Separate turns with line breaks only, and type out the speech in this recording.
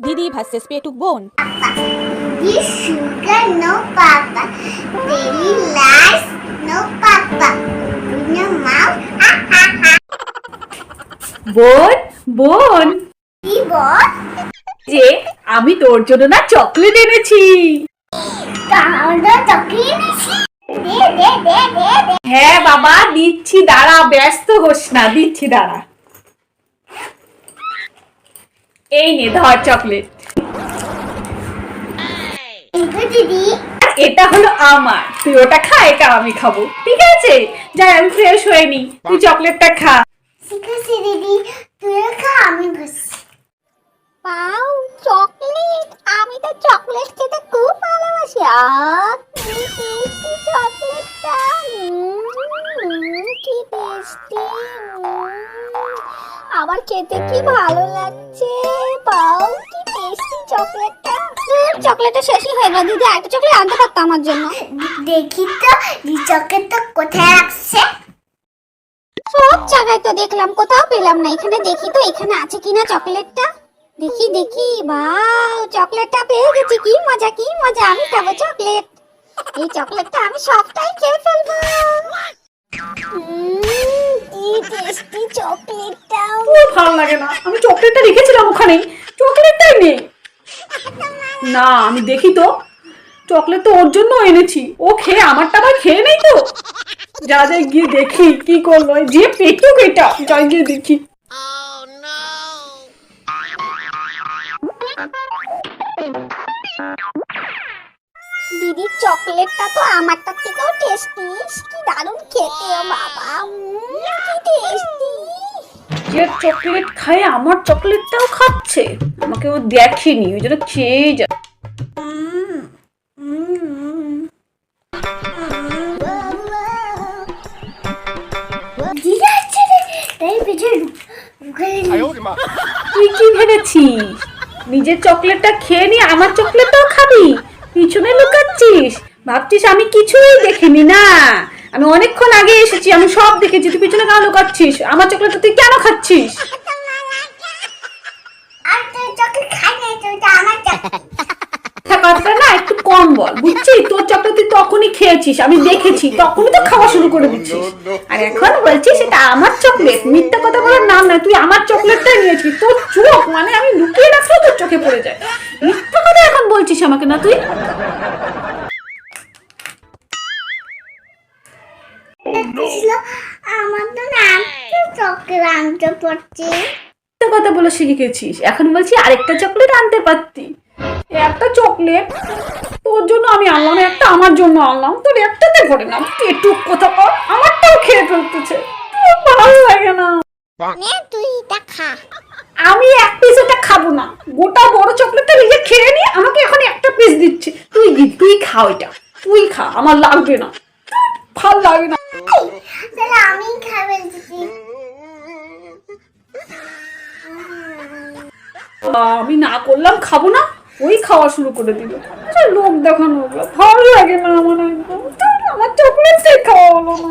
দিদি ভার্সেস পেটুক বোন
sugar, no papa. Daily lies, no papa. Open your mouth. Ah, ah, ah.
বোন বোন
কি বল
যে আমি তোর জন্য না চকলেট এনেছি
তাহলে তোকে এনেছি দে দে দে দে দে
হ্যাঁ বাবা দিচ্ছি দাঁড়া ব্যস্ত হোস না দিচ্ছি দাঁড়া এই নে ধর চকলেট এটা হলো আমার। তুই ওটা খা এটা আমি খাব। ঠিক আছে? যাই আমি ফ্রেশ হয়ে নি। তুই চকলেটটা খা।
ঠিক আছে দিদি তুই খা আমি আমার খেতে কি ভালো লাগছে? পাও কি টেস্টি চকলেটটা চকলেটটা শেষই হয়ে গেল দিদি। একটা চকলেট আনতে পারতো আমার জন্য। দেখি তো এই চকলেটটা কোথায় রাখছে? সব জায়গায় তো দেখলাম কোথাও পেলাম না। এখানে দেখি তো এখানে আছে কিনা চকলেটটা দেখি দেখি। বাও চকলেটটা পেয়ে গেছি। কি মজা কি মজা। আমি খাব চকলেট এই চকলেটটা আমি সবটাই খেয়ে ফেলব। কি
ভালো লাগে না। আমি চকলেটটা রেখেছিলাম ওখানে। চকলেটটাই নেই। না, আমি দেখি তো। চকলেট তো ওর জন্য এনেছি। ও খেয়ে, আমারটা আবার খেয়ে নেই তো। যা যাই গিয়ে দেখি কি করল। যে পেটুক এটা। যাই গিয়ে দেখি।
দিদির চকলেটটা তো আমারটার থেকেও টেস্টি কি দারুণ খেতে বাবা। কি টেস্টি
যে চকলেট খায় আমার চকলেটটাও খাচ্ছে। আমাকে ও দেখেনি ওই জন্য খেয়ে যা
তাই
কি ভেবেছিস? নিজের চকলেটটা খেয়ে নি আমার চকলেটটাও খাবি? পিছনে লুকাচ্ছিস ভাবছিস আমি কিছুই দেখিনি না। আমি অনেকক্ষণ আগে এসেছি আমি সব দেখেছি। তুই পিছনে কেন লুকাচ্ছিস? আমার চকলেটটা তুই কেন খাচ্ছিস?
চকলেট না চকলেট।
কথাটা একটু কম বল বুঝছিস তোর চকলেট তুই তখনই খেয়েছিস আমি দেখেছি তখনই তো খাওয়া শুরু করে দিচ্ছিস। আর এখন বলছিস এটা আমার চকলেট মিথ্যা কথা বলার নাম নয় তুই আমার চকলেটটাই নিয়েছিস। তোর চোখ মানে আমি লুকিয়ে রাখলেও তোর চোখে পড়ে যায়। মিথ্যা কথা এখন বলছিস আমাকে না তুই?
আমার তো নাম চকলেট আনতে পড়ছে
মিথ্যা কথা বলে শিখে গেছিস এখন বলছি আরেকটা চকলেট আনতে পারতি। একটা চকলেট? তোর জন্য আমি আনলাম একটা আমার জন্য আনলাম তোর একটাতে ভরে পেটুক কথা কর আমারটাও খেয়ে ফেলতেছে। ভালো লাগে না।
তুই এটা খা।
আমি এক পিস এটা খাব না। গোটা বড় চকলেটটা নিজে খেয়ে নি আমাকে এখন একটা পিস দিচ্ছে। তুই দি তুই খা ওইটা। তুই খা আমার লাগবে না। ভালো লাগে না।
আমি খাবে
আমি না করলাম খাব না ওই খাওয়া শুরু করে দিল। আচ্ছা, লোক দেখানো ভালো লাগে না আমার আমার আমার চকলেটটাই খাওয়া হলো না।